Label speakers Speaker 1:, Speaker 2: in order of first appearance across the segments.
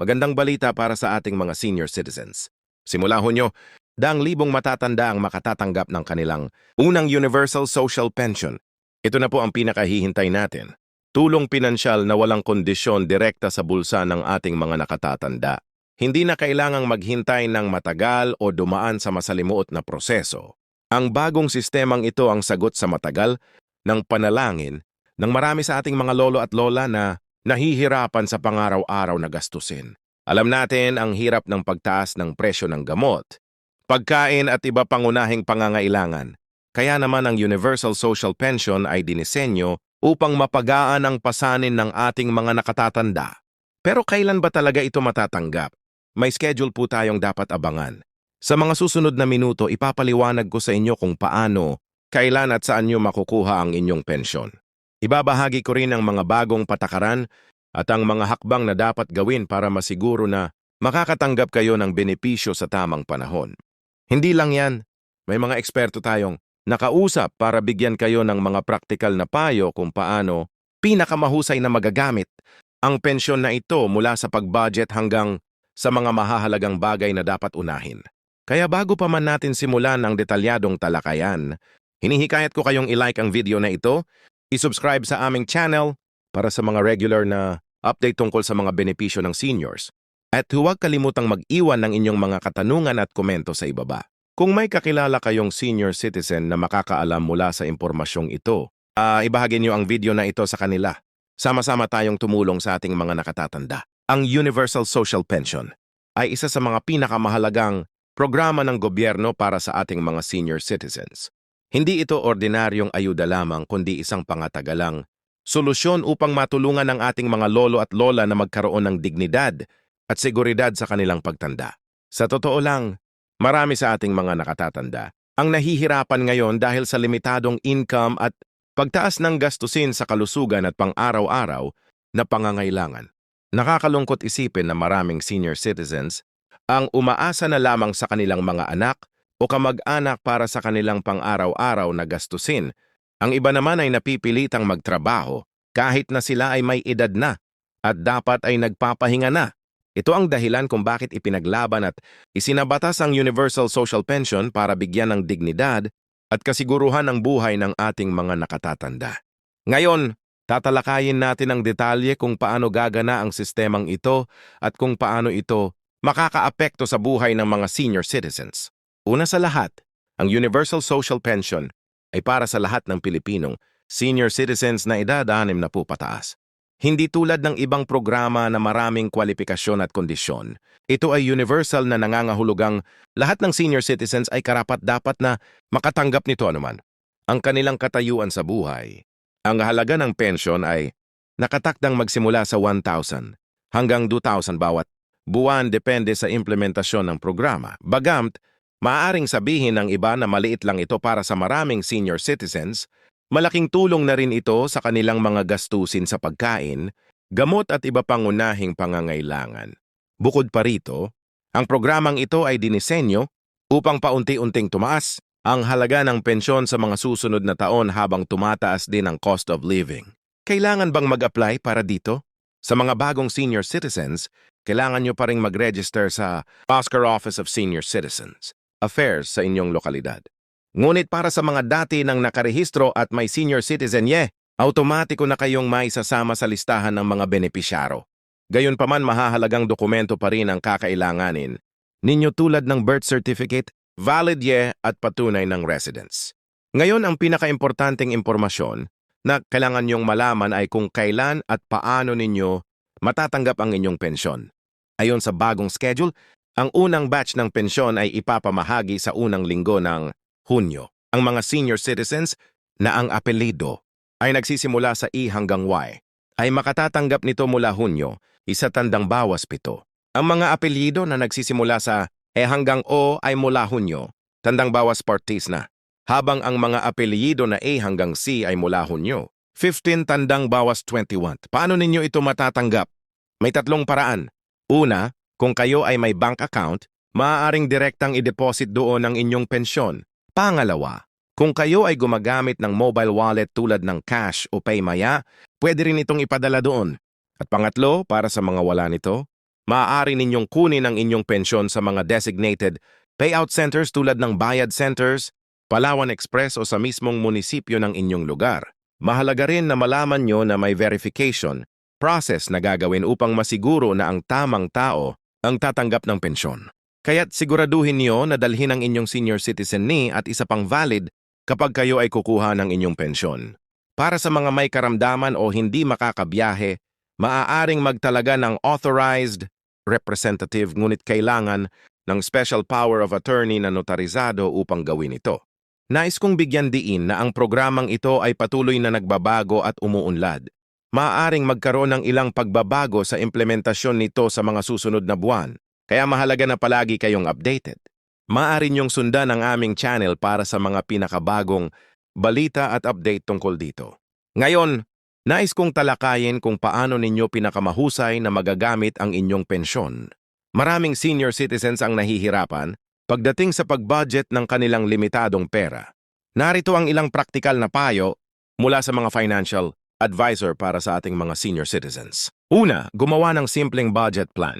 Speaker 1: magandang balita para sa ating mga senior citizens. Simula ho nyo, daang libong matatanda ang makatatanggap ng kanilang unang Universal Social Pension. Ito na po ang pinakahihintay natin. Tulong pinansyal na walang kondisyon direkta sa bulsa ng ating mga nakatatanda. Hindi na kailangang maghintay ng matagal o dumaan sa masalimuot na proseso. Ang bagong sistemang ito ang sagot sa matagal ng panalangin ng marami sa ating mga lolo at lola na nahihirapan sa pangaraw-araw na gastusin. Alam natin ang hirap ng pagtaas ng presyo ng gamot, pagkain at iba pangunahing pangangailangan. Kaya naman ang Universal Social Pension ay dinisenyo upang mapagaan ang pasanin ng ating mga nakatatanda. Pero kailan ba talaga ito matatanggap? May schedule po tayong dapat abangan. Sa mga susunod na minuto, ipapaliwanag ko sa inyo kung paano, kailan at saan nyo makukuha ang inyong pensyon. Ibabahagi ko rin ang mga bagong patakaran at ang mga hakbang na dapat gawin para masiguro na makakatanggap kayo ng benepisyo sa tamang panahon. Hindi lang yan, may mga eksperto tayong nakausap para bigyan kayo ng mga praktikal na payo kung paano pinakamahusay na magagamit ang pensyon na ito mula sa pag-budget hanggang sa mga mahahalagang bagay na dapat unahin. Kaya bago pa man natin simulan ang detalyadong talakayan, hinihikayat ko kayong ilike ang video na ito I-subscribe sa aming channel para sa mga regular na update tungkol sa mga benepisyo ng seniors. At huwag kalimutang mag-iwan ng inyong mga katanungan at komento sa ibaba. Kung may kakilala kayong senior citizen na makakaalam mula sa impormasyong ito, uh, ibahagi niyo ang video na ito sa kanila. Sama-sama tayong tumulong sa ating mga nakatatanda. Ang Universal Social Pension ay isa sa mga pinakamahalagang programa ng gobyerno para sa ating mga senior citizens. Hindi ito ordinaryong ayuda lamang kundi isang pangatagalang solusyon upang matulungan ang ating mga lolo at lola na magkaroon ng dignidad at seguridad sa kanilang pagtanda. Sa totoo lang, marami sa ating mga nakatatanda ang nahihirapan ngayon dahil sa limitadong income at pagtaas ng gastusin sa kalusugan at pang-araw-araw na pangangailangan. Nakakalungkot isipin na maraming senior citizens ang umaasa na lamang sa kanilang mga anak o kamag-anak para sa kanilang pang-araw-araw na gastusin. Ang iba naman ay napipilitang magtrabaho kahit na sila ay may edad na at dapat ay nagpapahinga na. Ito ang dahilan kung bakit ipinaglaban at isinabatas ang Universal Social Pension para bigyan ng dignidad at kasiguruhan ng buhay ng ating mga nakatatanda. Ngayon, tatalakayin natin ang detalye kung paano gagana ang sistemang ito at kung paano ito makakaapekto sa buhay ng mga senior citizens. Una sa lahat, ang Universal Social Pension ay para sa lahat ng Pilipinong senior citizens na edad 6 na po pataas. Hindi tulad ng ibang programa na maraming kwalifikasyon at kondisyon. Ito ay universal na nangangahulugang lahat ng senior citizens ay karapat-dapat na makatanggap nito anuman. Ang kanilang katayuan sa buhay. Ang halaga ng pensyon ay nakatakdang magsimula sa 1,000 hanggang 2,000 bawat buwan depende sa implementasyon ng programa. Bagamt, Maaring sabihin ng iba na maliit lang ito para sa maraming senior citizens, malaking tulong na rin ito sa kanilang mga gastusin sa pagkain, gamot at iba pang unahing pangangailangan. Bukod pa rito, ang programang ito ay dinisenyo upang paunti-unting tumaas ang halaga ng pensyon sa mga susunod na taon habang tumataas din ang cost of living. Kailangan bang mag-apply para dito? Sa mga bagong senior citizens, kailangan nyo pa ring mag-register sa Oscar Office of Senior Citizens affairs sa inyong lokalidad. Ngunit para sa mga dati nang nakarehistro at may senior citizen ye, automatiko na kayong maisasama sa listahan ng mga benepisyaro. Gayunpaman mahahalagang dokumento pa rin ang kakailanganin ninyo tulad ng birth certificate, valid ye at patunay ng residence. Ngayon ang pinakaimportanteng impormasyon na kailangan niyong malaman ay kung kailan at paano ninyo matatanggap ang inyong pensyon. Ayon sa bagong schedule, ang unang batch ng pensyon ay ipapamahagi sa unang linggo ng Hunyo. Ang mga senior citizens na ang apelido ay nagsisimula sa E hanggang Y ay makatatanggap nito mula Hunyo, isa tandang bawas pito. Ang mga apelido na nagsisimula sa E hanggang O ay mula Hunyo, tandang bawas parties na. Habang ang mga apelyido na A hanggang C ay mula Hunyo, 15 tandang bawas 21. Paano ninyo ito matatanggap? May tatlong paraan. Una, kung kayo ay may bank account, maaaring direktang i-deposit doon ang inyong pensyon. Pangalawa, kung kayo ay gumagamit ng mobile wallet tulad ng cash o paymaya, pwede rin itong ipadala doon. At pangatlo, para sa mga wala nito, maaari ninyong kunin ang inyong pensyon sa mga designated payout centers tulad ng Bayad Centers, Palawan Express o sa mismong munisipyo ng inyong lugar. Mahalaga rin na malaman nyo na may verification process na gagawin upang masiguro na ang tamang tao ang tatanggap ng pensyon. Kaya't siguraduhin niyo na dalhin ang inyong senior citizen ni at isa pang valid kapag kayo ay kukuha ng inyong pensyon. Para sa mga may karamdaman o hindi makakabiyahe, maaaring magtalaga ng authorized representative ngunit kailangan ng special power of attorney na notarizado upang gawin ito. Nais kong bigyan diin na ang programang ito ay patuloy na nagbabago at umuunlad. Maaaring magkaroon ng ilang pagbabago sa implementasyon nito sa mga susunod na buwan, kaya mahalaga na palagi kayong updated. Maaari niyong sundan ang aming channel para sa mga pinakabagong balita at update tungkol dito. Ngayon, nais kong talakayin kung paano ninyo pinakamahusay na magagamit ang inyong pensyon. Maraming senior citizens ang nahihirapan pagdating sa pag-budget ng kanilang limitadong pera. Narito ang ilang praktikal na payo mula sa mga financial advisor para sa ating mga senior citizens. Una, gumawa ng simpleng budget plan.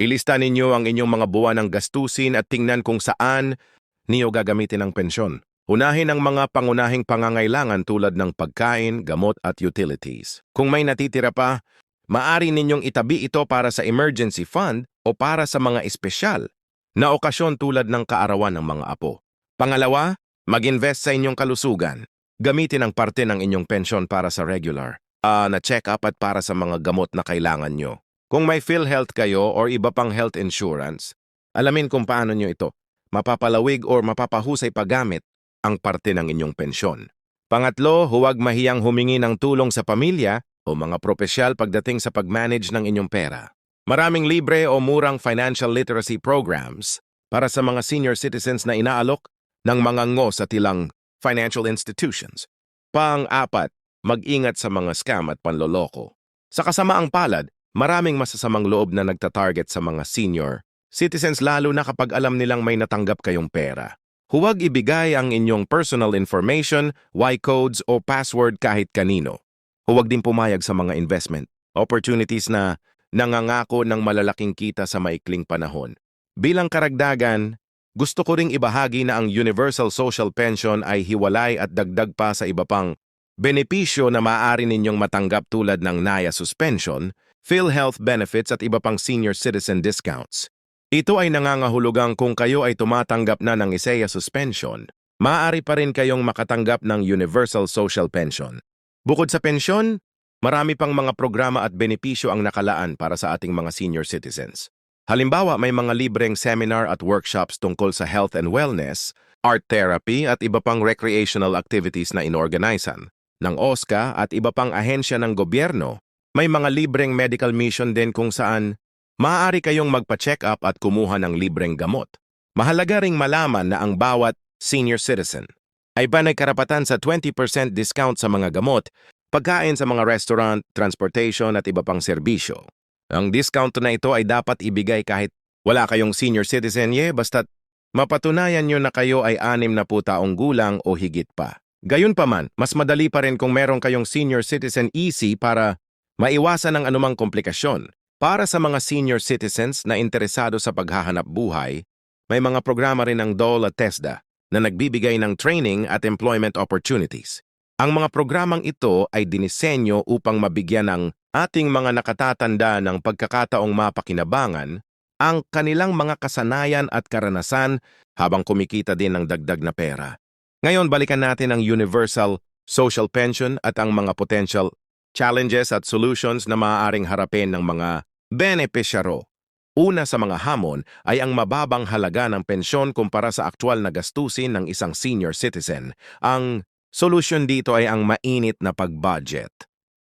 Speaker 1: Ilista ninyo ang inyong mga buwan ng gastusin at tingnan kung saan niyo gagamitin ang pensyon. Unahin ang mga pangunahing pangangailangan tulad ng pagkain, gamot at utilities. Kung may natitira pa, maari ninyong itabi ito para sa emergency fund o para sa mga espesyal na okasyon tulad ng kaarawan ng mga apo. Pangalawa, mag-invest sa inyong kalusugan. Gamitin ang parte ng inyong pensyon para sa regular ah, na check-up at para sa mga gamot na kailangan nyo. Kung may PhilHealth kayo or iba pang health insurance, alamin kung paano nyo ito mapapalawig or mapapahusay paggamit ang parte ng inyong pensyon. Pangatlo, huwag mahiyang humingi ng tulong sa pamilya o mga propesyal pagdating sa pag-manage ng inyong pera. Maraming libre o murang financial literacy programs para sa mga senior citizens na inaalok ng mga ngo sa tilang financial institutions. Pang-apat, mag-ingat sa mga scam at panloloko. Sa kasamaang palad, maraming masasamang loob na nagtatarget sa mga senior citizens lalo na kapag alam nilang may natanggap kayong pera. Huwag ibigay ang inyong personal information, Y-codes o password kahit kanino. Huwag din pumayag sa mga investment opportunities na nangangako ng malalaking kita sa maikling panahon. Bilang karagdagan, gusto ko ring ibahagi na ang Universal Social Pension ay hiwalay at dagdag pa sa iba pang benepisyo na maaari ninyong matanggap tulad ng NAYA suspension, PhilHealth benefits at iba pang senior citizen discounts. Ito ay nangangahulugang kung kayo ay tumatanggap na ng ISEA suspension, maaari pa rin kayong makatanggap ng Universal Social Pension. Bukod sa pensyon, marami pang mga programa at benepisyo ang nakalaan para sa ating mga senior citizens. Halimbawa, may mga libreng seminar at workshops tungkol sa health and wellness, art therapy at iba pang recreational activities na inorganisan. Ng OSCA at iba pang ahensya ng gobyerno, may mga libreng medical mission din kung saan maaari kayong magpa-check up at kumuha ng libreng gamot. Mahalaga ring malaman na ang bawat senior citizen ay panay karapatan sa 20% discount sa mga gamot, pagkain sa mga restaurant, transportation at iba pang serbisyo. Ang discount na ito ay dapat ibigay kahit wala kayong senior citizen ye basta't mapatunayan nyo na kayo ay anim na po taong gulang o higit pa. Gayunpaman, mas madali pa rin kung meron kayong senior citizen EC para maiwasan ang anumang komplikasyon. Para sa mga senior citizens na interesado sa paghahanap buhay, may mga programa rin ng DOLE at TESDA na nagbibigay ng training at employment opportunities. Ang mga programang ito ay dinisenyo upang mabigyan ng ating mga nakatatanda ng pagkakataong mapakinabangan ang kanilang mga kasanayan at karanasan habang kumikita din ng dagdag na pera. Ngayon, balikan natin ang Universal Social Pension at ang mga potential challenges at solutions na maaaring harapin ng mga benepisyaro. Una sa mga hamon ay ang mababang halaga ng pensyon kumpara sa aktwal na gastusin ng isang senior citizen. Ang solusyon dito ay ang mainit na pag-budget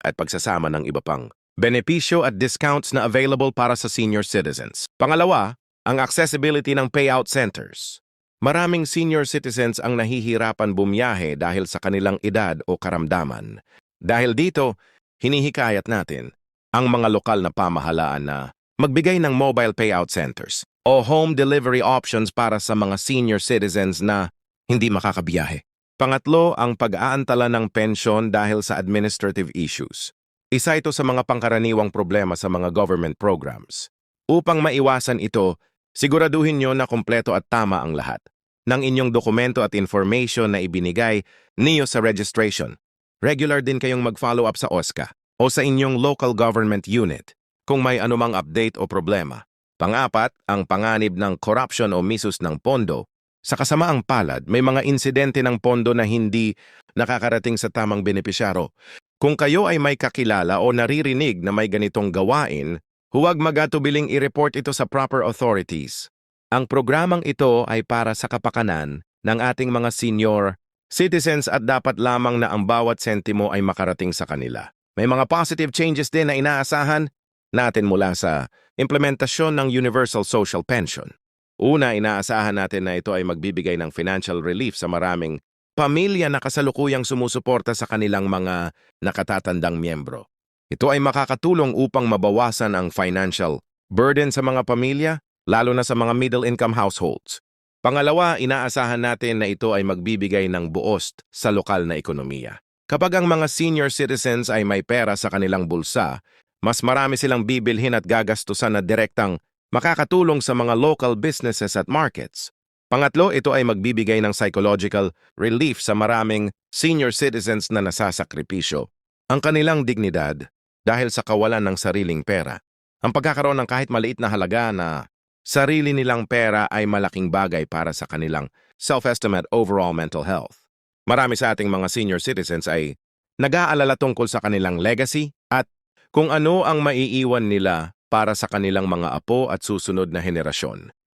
Speaker 1: at pagsasama ng iba pang benepisyo at discounts na available para sa senior citizens. Pangalawa, ang accessibility ng payout centers. Maraming senior citizens ang nahihirapan bumiyahe dahil sa kanilang edad o karamdaman. Dahil dito, hinihikayat natin ang mga lokal na pamahalaan na magbigay ng mobile payout centers o home delivery options para sa mga senior citizens na hindi makakabiyahe. Pangatlo, ang pag-aantala ng pensyon dahil sa administrative issues. Isa ito sa mga pangkaraniwang problema sa mga government programs. Upang maiwasan ito, siguraduhin nyo na kumpleto at tama ang lahat ng inyong dokumento at information na ibinigay niyo sa registration. Regular din kayong mag-follow up sa OSCA o sa inyong local government unit kung may anumang update o problema. Pangapat, ang panganib ng corruption o misus ng pondo. Sa kasamaang palad, may mga insidente ng pondo na hindi nakakarating sa tamang benepisyaro. Kung kayo ay may kakilala o naririnig na may ganitong gawain, huwag magatubiling i-report ito sa proper authorities. Ang programang ito ay para sa kapakanan ng ating mga senior citizens at dapat lamang na ang bawat sentimo ay makarating sa kanila. May mga positive changes din na inaasahan natin mula sa implementasyon ng Universal Social Pension. Una, inaasahan natin na ito ay magbibigay ng financial relief sa maraming pamilya na kasalukuyang sumusuporta sa kanilang mga nakatatandang miyembro. Ito ay makakatulong upang mabawasan ang financial burden sa mga pamilya, lalo na sa mga middle-income households. Pangalawa, inaasahan natin na ito ay magbibigay ng buost sa lokal na ekonomiya. Kapag ang mga senior citizens ay may pera sa kanilang bulsa, mas marami silang bibilhin at gagastusan na direktang makakatulong sa mga local businesses at markets. Pangatlo, ito ay magbibigay ng psychological relief sa maraming senior citizens na nasasakripisyo. Ang kanilang dignidad dahil sa kawalan ng sariling pera. Ang pagkakaroon ng kahit maliit na halaga na sarili nilang pera ay malaking bagay para sa kanilang self-esteem overall mental health. Marami sa ating mga senior citizens ay nag-aalala tungkol sa kanilang legacy at kung ano ang maiiwan nila para sa kanilang mga apo at susunod na henerasyon.